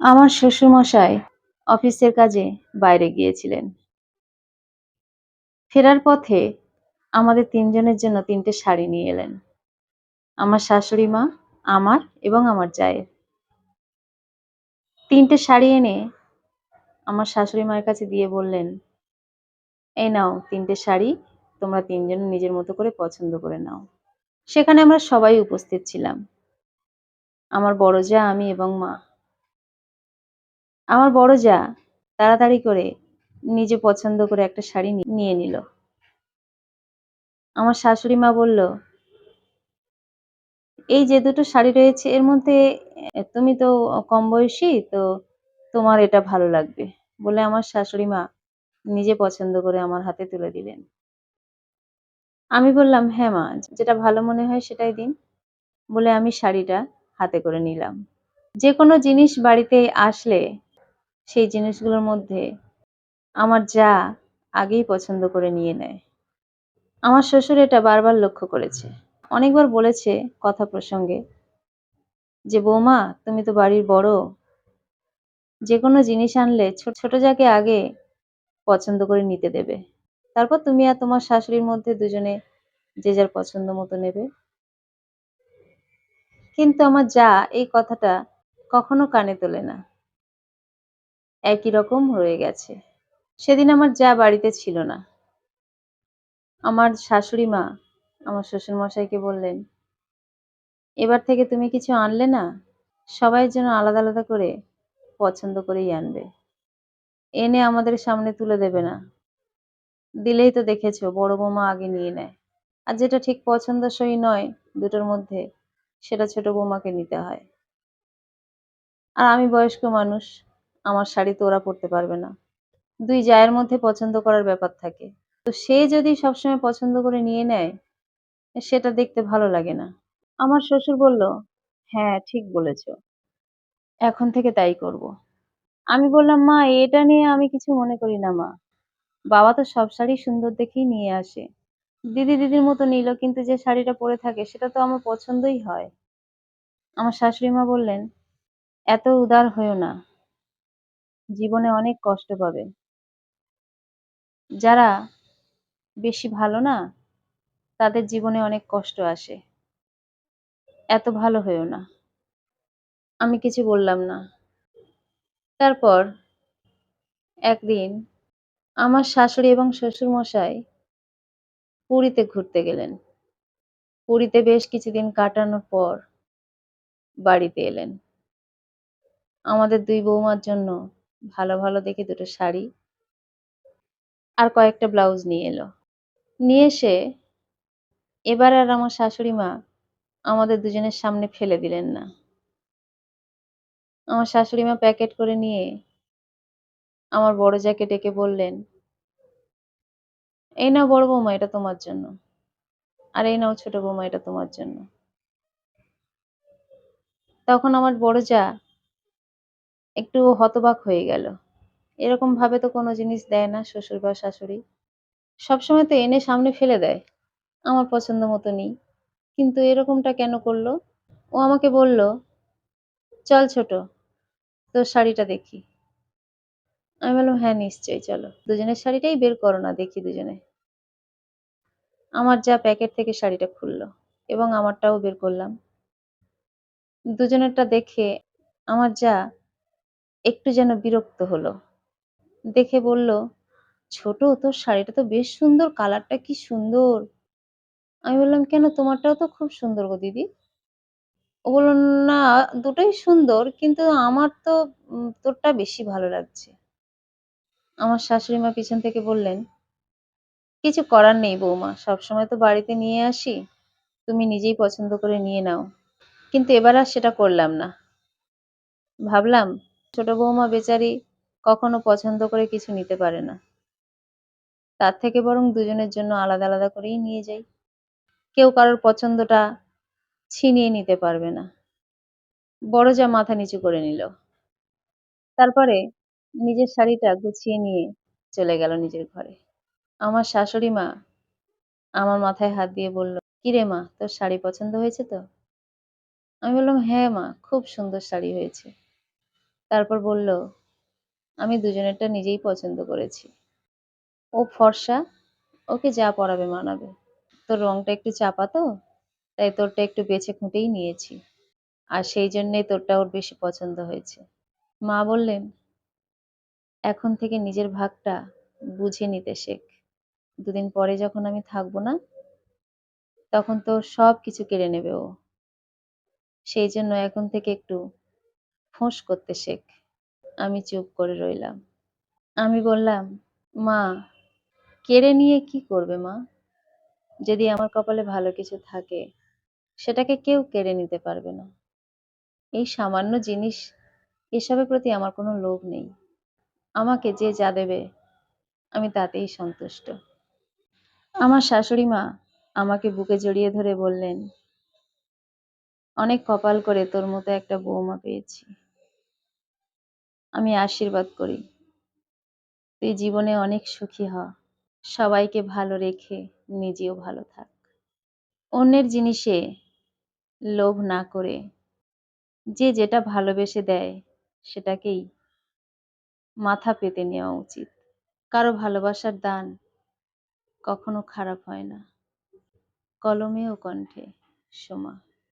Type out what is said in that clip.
আমার শ্বশুরমশাই অফিসের কাজে বাইরে গিয়েছিলেন। ফেরার পথে আমাদের তিনজনের জন্য তিনটে শাড়ি নিয়ে এলেন। আমার শাশুড়ি মা, আমার এবং আমার জায়ের। তিনটে শাড়ি এনে আমার শাশুড়ি মায়ের কাছে দিয়ে বললেন, এই নাও তিনটে শাড়ি, তোমরা তিনজন নিজের মতো করে পছন্দ করে নাও। সেখানে আমরা সবাই উপস্থিত ছিলাম। আমার বড় যা আমি এবং মা। আমার বড় যা, তাড়াতাড়ি করে নিজে পছন্দ করে একটা শাড়ি নিয়ে নিল। আমার শাশুড়ি মা বলল, এই যে দুটো শাড়ি রয়েছে, এর মধ্যে তুমি তো কম বয়সী, তো তোমার এটা ভালো লাগবে। বলে আমার শাশুড়ি মা নিজে পছন্দ করে আমার হাতে তুলে দিলেন। আমি বললাম হ্যাঁ মা, যেটা ভালো মনে হয় সেটাই দিন। বলে আমি শাড়িটা হাতে করে নিলাম। যে কোনো জিনিস বাড়িতে আসলে সেই জিনিসগুলোর মধ্যে আমার যা আগেই পছন্দ করে নিয়ে নেয়। আমার শ্বশুর এটা বারবার লক্ষ্য করেছে। অনেকবার বলেছে কথা প্রসঙ্গে যে, বৌমা, তুমি তো বাড়ির বড়। যে কোনো জিনিস আনলে ছোট ছোট যাকে আগে পছন্দ করে নিতে দেবে। তারপর তুমি আর তোমার শাশুড়ির মধ্যে দুজনে যে যার পছন্দ মতো নেবে। কিন্তু আমার যা এই কথাটা কখনো কানে তোলে না। একই রকম রয়ে গেছে। সেদিন আমার যা বাড়িতে ছিল না। আমার শাশুড়ি মা, আমার শ্বশুর মশাইকে বললেন, এবার থেকে তুমি কিছু আনলে না, সবাই যেন আলাদা আলাদা করে পছন্দ করেই আনবে। এনে আমাদের সামনে তুলে দেবে না। দিলেই তো দেখেছ, বড় বৌমা আগে নিয়ে নেয়। আর যেটা ঠিক পছন্দসই নয় দুটোর মধ্যে, সেটা ছোট বৌমাকে নিতে হয়। আর আমি বয়স্ক মানুষ আমার শাড়ি তো ওরা পরতে পারবে না। দুই জায়ের মধ্যে পছন্দ করার ব্যাপার থাকে। তো সে যদি সবসময় পছন্দ করে নিয়ে নেয়, সেটা দেখতে ভালো লাগে না। আমার শ্বশুর বলল হ্যাঁ ঠিক বলেছ। এখন থেকে তাই করব। আমি বললাম, মা, এটা নিয়ে আমি কিছু মনে করি না, মা। বাবা তো সব শাড়ি সুন্দর দেখেই নিয়ে আসে। দিদি দিদির মতো নিল, কিন্তু যে শাড়িটা পরে থাকে, সেটা তো আমার পছন্দই হয়। আমার শাশুড়ি মা বললেন, এত উদার হয়েও না। জীবনে অনেক কষ্ট পাবে। যারা বেশি ভালো না, তাদের জীবনে অনেক কষ্ট আসে। এত ভালো হয়েও না। আমি কিছু বললাম না। তারপর একদিন আমার শাশুড়ি এবং শ্বশুর মশাই পুরীতে ঘুরতে গেলেন। পুরীতে বেশ কিছুদিন কাটানোর পর বাড়িতে এলেন। আমাদের দুই বৌমার জন্য ভালো ভালো দেখে দুটো শাড়ি। আর কয়েকটা ব্লাউজ নিয়ে এলো। নিয়ে এসে এবার আর আমার শাশুড়ি মা আমাদের দুজনের সামনে ফেলে দিলেন না। আমার শাশুড়ি মা প্যাকেট করে নিয়ে আমার বড় যাকে ডেকে বললেন, এই নাও বড় বৌমা, এটা তোমার জন্য। আর এই নাও ছোট বৌমা, এটা তোমার জন্য। তখন আমার বড় যা একটু হতবাক হয়ে গেল। এরকম ভাবে তো কোনো জিনিস দেয় না শ্বশুর বা শাশুড়ি। সবসময় তো এনে সামনে ফেলে দেয়। আমার পছন্দ মতো নেই কিন্তু এরকমটা কেন করল? ও আমাকে বলল, চল ছোট, তোর শাড়িটা দেখি। আমি বললাম হ্যাঁ নিশ্চয়ই, চলো। দুজনের শাড়িটাই বের করো না, দেখি দুজনে। আমার যা প্যাকেট থেকে শাড়িটা খুললো এবং আমারটাও বের করলাম। দুজনেরটা দেখে আমার যা একটু যেন বিরক্ত হলো। দেখে বলল, ছোট তোর শাড়িটা তো বেশ সুন্দর, কালারটা কি সুন্দর? আমি বললাম, কেন তোমারটাও তো খুব সুন্দর গো দিদি। ও বলল, না, দুটোই সুন্দর, কিন্তু আমার তো তোরটা বেশি ভালো লাগছে। আমার শাশুড়ি মা পিছন থেকে বললেন, কিছু করার নেই বৌমা সবসময় তো বাড়িতে নিয়ে আসি, তুমি নিজেই পছন্দ করে নিয়ে নাও। কিন্তু এবার আর সেটা করলাম না। ভাবলাম ছোট বৌমা বেচারি কখনো পছন্দ করে কিছু নিতে পারে না। তার থেকে বরং দুজনের জন্য আলাদা আলাদা করেই নিয়ে যাই। কেউ কারোর পছন্দটা ছিনিয়ে নিতে পারবে না। বড় যা মাথা নিচু করে নিল। তারপরে নিজের শাড়িটা গুছিয়ে নিয়ে চলে গেল নিজের ঘরে। আমার শাশুড়ি মা আমার মাথায় হাত দিয়ে বলল কিরে মা, তোর শাড়ি পছন্দ হয়েছে তো? আমি বললাম হ্যাঁ মা, খুব সুন্দর শাড়ি হয়েছে। তারপর বলল, আমি দুজনেরটা নিজেই পছন্দ করেছি। ও ফর্সা, ওকে যা পরাবে মানাবে। তোর রংটা একটু চাপা তো, তাই তোরটা একটু বেছে খুঁটেই নিয়েছি। আর সেই জন্যেই তোরটা ওর বেশি পছন্দ হয়েছে। মা বললেন, এখন থেকে নিজের ভাগটা বুঝে নিতে শেখ। দুদিন পরে যখন আমি থাকব না, তখন তো সব কিছু কেড়ে নেবে ও। সেই জন্য এখন থেকে একটু ফোঁস করতে শেখ। আমি চুপ করে রইলাম। আমি বললাম, মা, কেড়ে নিয়ে কি করবে মা? যদি আমার কপালে ভালো কিছু থাকে, সেটাকে কেউ কেড়ে নিতে পারবে না। এই সামান্য জিনিস, এসবের প্রতি আমার কোনো লোভ নেই। আমাকে যে যা দেবে, আমি তাতেই সন্তুষ্ট। আমার শাশুড়ি মা আমাকে বুকে জড়িয়ে ধরে বললেন, অনেক কপাল করে তোর মতো একটা বৌমা পেয়েছি। আমি আশীর্বাদ করি। তুই জীবনে অনেক সুখী হ। সবাইকে ভালো রেখে নিজেও ভালো থাক। অন্যের জিনিসে লোভ না করে যে যেটা ভালোবেসে দেয় সেটাকেই মাথা পেতে নেওয়া উচিত। কারও ভালোবাসার দান কখনো খারাপ হয় না। কলমে ও কণ্ঠে সোমা।